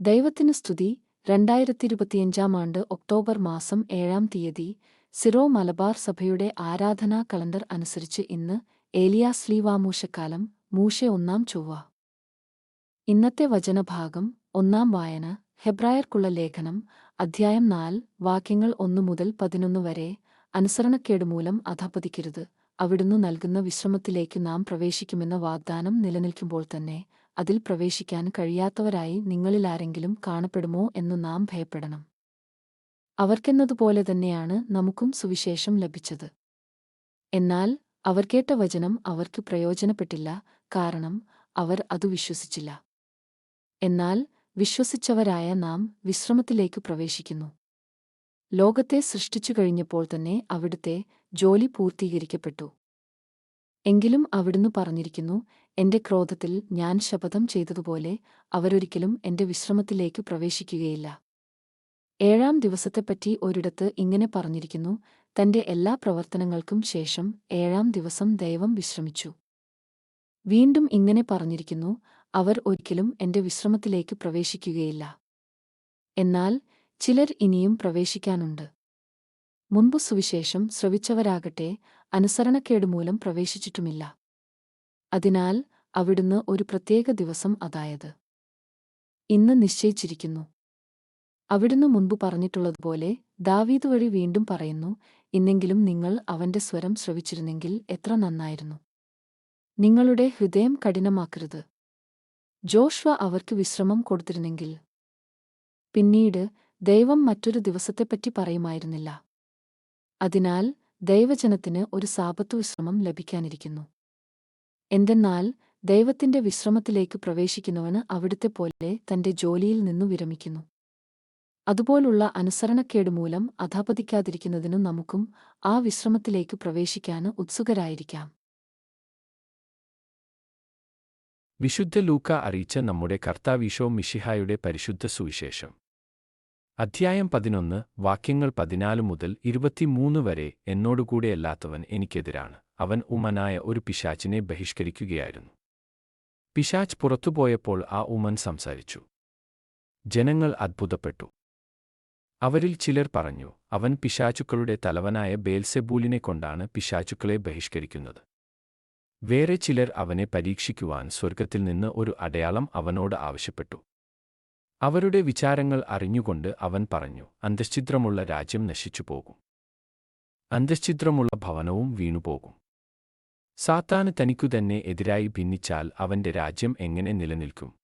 ദൈവത്തിന് സ്തുതി. രണ്ടായിരത്തിയിരുപത്തിയഞ്ചാം ആണ്ട് ഒക്ടോബർ മാസം ഏഴാം തീയതി സിറോ മലബാർ സഭയുടെ ആരാധനാ കലണ്ടർ അനുസരിച്ച് ഇന്ന് ഏലിയാ സ്ലീവാമൂശക്കാലം മൂശ ഒന്നാം ചൊവ്വ. ഇന്നത്തെ വചനഭാഗം ഒന്നാം വായന. ഹെബ്രായർക്കുള്ള ലേഖനം അധ്യായം നാല് വാക്യങ്ങൾ ഒന്നു മുതൽ പതിനൊന്ന് വരെ അനുസരണക്കേട് മൂലം അധപതിക്കരുത്. അവിടുന്ന് നൽകുന്ന വിശ്രമത്തിലേക്ക് നാം പ്രവേശിക്കുമെന്ന വാഗ്ദാനം നിലനിൽക്കുമ്പോൾ തന്നെ അതിൽ പ്രവേശിക്കാൻ കഴിയാത്തവരായി നിങ്ങളിലാരെങ്കിലും കാണപ്പെടുമോ എന്നു നാം ഭയപ്പെടണം. അവർക്കെന്നതുപോലെ തന്നെയാണ് നമുക്കും സുവിശേഷം ലഭിച്ചത്. എന്നാൽ അവർ കേട്ട വചനം അവർക്ക് പ്രയോജനപ്പെട്ടില്ല കാരണം അവർ അതു വിശ്വസിച്ചില്ല. എന്നാൽ വിശ്വസിച്ചവരായ നാം വിശ്രമത്തിലേക്ക് പ്രവേശിക്കുന്നു. ലോകത്തെ സൃഷ്ടിച്ചു കഴിഞ്ഞപ്പോൾ തന്നെ അവിടുത്തെ ജോലി പൂർത്തീകരിക്കപ്പെട്ടു. എങ്കിലും അവിടുന്ന് പറഞ്ഞിരിക്കുന്നു എന്റെ ക്രോധത്തിൽ ഞാൻ ശപഥം ചെയ്തതുപോലെ അവരൊരിക്കലും എന്റെ വിശ്രമത്തിലേക്ക് പ്രവേശിക്കുകയില്ല. ഏഴാം ദിവസത്തെപ്പറ്റി ഒരിടത്ത് ഇങ്ങനെ പറഞ്ഞിരിക്കുന്നു തന്റെ എല്ലാ പ്രവർത്തനങ്ങൾക്കും ശേഷം ഏഴാം ദിവസം ദൈവം വിശ്രമിച്ചു. വീണ്ടും ഇങ്ങനെ പറഞ്ഞിരിക്കുന്നു അവർ ഒരിക്കലും എന്റെ വിശ്രമത്തിലേക്ക് പ്രവേശിക്കുകയില്ല. എന്നാൽ ചിലർ ഇനിയും പ്രവേശിക്കാനുണ്ട്. മുൻപു സുവിശേഷം ശ്രവിച്ചവരാകട്ടെ അനുസരണക്കേട് മൂലം പ്രവേശിച്ചിട്ടുമില്ല. അതിനാൽ അവിടുന്ന് ഒരു പ്രത്യേക ദിവസം അതായത് ഇന്ന് നിശ്ചയിച്ചിരിക്കുന്നു. അവിടുന്ന് മുൻപ് പറഞ്ഞിട്ടുള്ളതുപോലെ ദാവീദ് വഴി വീണ്ടും പറയുന്നു ഇന്നെങ്കിലും നിങ്ങൾ അവന്റെ സ്വരം ശ്രവിച്ചിരുന്നെങ്കിൽ എത്ര നന്നായിരുന്നു. നിങ്ങളുടെ ഹൃദയം കഠിനമാക്കരുത്. ജോഷ്വ അവർക്ക് വിശ്രമം കൊടുത്തിരുന്നെങ്കിൽ പിന്നീട് ദൈവം മറ്റൊരു ദിവസത്തെപ്പറ്റി പറയുമായിരുന്നില്ല. അതിനാൽ ദൈവജനത്തിന് ഒരു സാപത്തു വിശ്രമം ലഭിക്കാനിരിക്കുന്നു. എന്തെന്നാൽ ദൈവത്തിന്റെ വിശ്രമത്തിലേക്ക് പ്രവേശിക്കുന്നവന് അവിടുത്തെ പോലെ തന്റെ ജോലിയിൽ നിന്നു വിരമിക്കുന്നു. അതുപോലുള്ള അനുസരണക്കേട് മൂലം അധാപതിക്കാതിരിക്കുന്നതിനു നമുക്കും ആ വിശ്രമത്തിലേക്ക് പ്രവേശിക്കാന് ഉത്സുകരായിരിക്കാം. വിശുദ്ധ ലൂക്ക അറിയിച്ച നമ്മുടെ കർത്താവീശോ മിഷിഹായുടെ പരിശുദ്ധ സുവിശേഷം. അധ്യായം പതിനൊന്ന് വാക്യങ്ങൾ പതിനാല് മുതൽ ഇരുപത്തിമൂന്ന് വരെ എന്നോടുകൂടെയല്ലാത്തവൻ എനിക്കെതിരാണ്. അവൻ ഉമനായ ഒരു പിശാച്ചിനെ ബഹിഷ്കരിക്കുകയായിരുന്നു. പിശാച്ച് പുറത്തുപോയപ്പോൾ ആ ഉമൻ സംസാരിച്ചു. ജനങ്ങൾ അത്ഭുതപ്പെട്ടു. അവരിൽ ചിലർ പറഞ്ഞു അവൻ പിശാചുക്കളുടെ തലവനായ ബേൽസെബൂലിനെ കൊണ്ടാണ് പിശാചുക്കളെ ബഹിഷ്കരിക്കുന്നത്. വേറെ ചിലർ അവനെ പരീക്ഷിക്കുവാൻ സ്വർഗത്തിൽ നിന്ന് ഒരു അടയാളം അവനോട് ആവശ്യപ്പെട്ടു. അവരുടെ വിചാരങ്ങൾ അറിഞ്ഞുകൊണ്ട് അവൻ പറഞ്ഞു അന്തശ്ചിദ്രമുള്ള രാജ്യം നശിച്ചു നശിച്ചുപോകും. അന്തശ്ചിദ്രമുള്ള ഭവനവും വീണുപോകും. സാത്താന് തനിക്കു തന്നെ എതിരായി ഭിന്നിച്ചാൽ അവന്റെ രാജ്യം എങ്ങനെ നിലനിൽക്കും?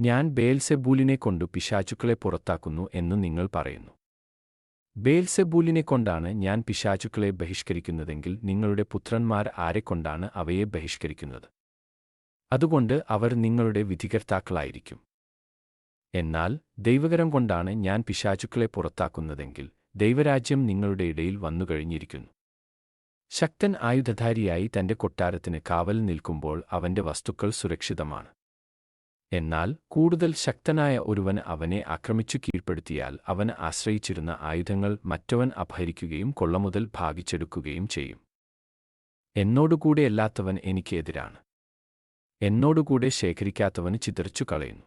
ഞാൻ ബേൽസെബൂലിനെ കൊണ്ടു പിശാചുക്കളെ പുറത്താക്കുന്നു എന്ന് നിങ്ങൾ പറയുന്നു. ബേൽസെബൂലിനെ കൊണ്ടാണ് ഞാൻ പിശാചുക്കളെ ബഹിഷ്കരിക്കുന്നതെങ്കിൽ നിങ്ങളുടെ പുത്രന്മാർ ആരെക്കൊണ്ടാണ് അവയെ ബഹിഷ്കരിക്കുന്നത്? അതുകൊണ്ട് അവർ നിങ്ങളുടെ വിധികർത്താക്കളായിരിക്കും. എന്നാൽ ദൈവകരം കൊണ്ടാണ് ഞാൻ പിശാചുക്കളെ പുറത്താക്കുന്നതെങ്കിൽ ദൈവരാജ്യം നിങ്ങളുടെ ഇടയിൽ വന്നുകഴിഞ്ഞിരിക്കുന്നു ശക്തൻ ആയുധധാരിയായി തന്റെ കൊട്ടാരത്തിന് കാവൽ നിൽക്കുമ്പോൾ അവന്റെ വസ്തുക്കൾ സുരക്ഷിതമാണ്. എന്നാൽ കൂടുതൽ ശക്തനായ ഒരുവൻ അവനെ ആക്രമിച്ചു കീഴ്പ്പെടുത്തിയാൽ അവൻ ആശ്രയിച്ചിരുന്ന ആയുധങ്ങൾ മറ്റവൻ അപഹരിക്കുകയും കൊള്ളമുതൽ ഭാഗിച്ചെടുക്കുകയും ചെയ്യും. എന്നോടുകൂടെയല്ലാത്തവൻ എനിക്കെതിരാണ്. എന്നോടുകൂടെ ശേഖരിക്കാത്തവന് ചിതറിച്ചു കളയുന്നു.